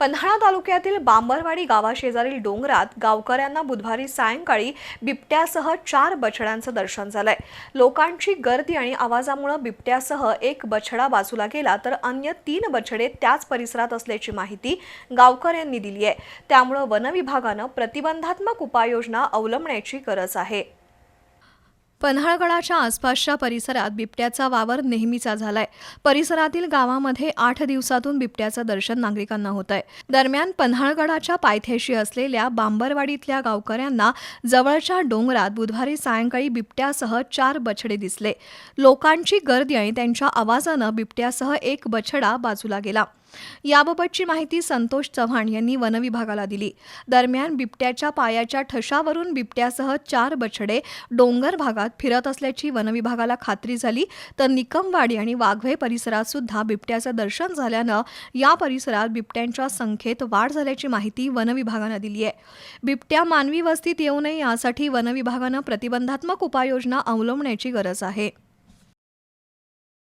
पन्हाळा तालुक्यातील बांबरवाडी गावाशेजारील डोंगरात गावकऱ्यांना बुधवारी सायंकाळी बिबट्यासह चार बछड्यांचं दर्शन झालंय. लोकांची गर्दी आणि आवाजामुळे बिबट्यासह एक बछडा बाजूला गेला तर अन्य तीन बछडे त्याच परिसरात असल्याची माहिती गावकऱ्यांनी दिली आहे त्यामुळे वनविभागानं प्रतिबंधात्मक उपाययोजना अवलंबण्याची गरज आहे. पन्हाळगडाच्या आसपासच्या परिसरात बिबट्याचा वावर नेहमीचा झालाय. परिसरातील गावामध्ये आठ दिवसातून बिबट्याचं दर्शन नागरिकांना होत आहे दरम्यान पन्हाळगडाच्या पायथ्याशी असलेल्या बांबरवाडीतल्या गावकऱ्यांना जवळच्या डोंगरात बुधवारी सायंकाळी बिबट्यासह चार बछडे दिसले. लोकांची गर्दी आणि त्यांच्या आवाजानं बिबट्यासह एक बछडा बाजूला गेला. याबाबतची माहिती संतोष चव्हाण यांनी वनविभागाला दिली. दरम्यान बिबट्याच्या पायाच्या ठशावरून बिबट्यासह चार बछडे डोंगर भागात फिरत असल्याची वनविभागाला खात्री झाली तर निकमवाडी आणि वाघवे परिसरात सुद्धा बिबट्याचं दर्शन झाल्यानं या परिसरात बिबट्यांच्या संख्येत वाढ झाल्याची माहिती वनविभागानं दिली आहे. बिबट्या मानवी वस्तीत येऊ नये यासाठी वनविभागानं प्रतिबंधात्मक उपाययोजना अवलंबण्याची गरज आहे.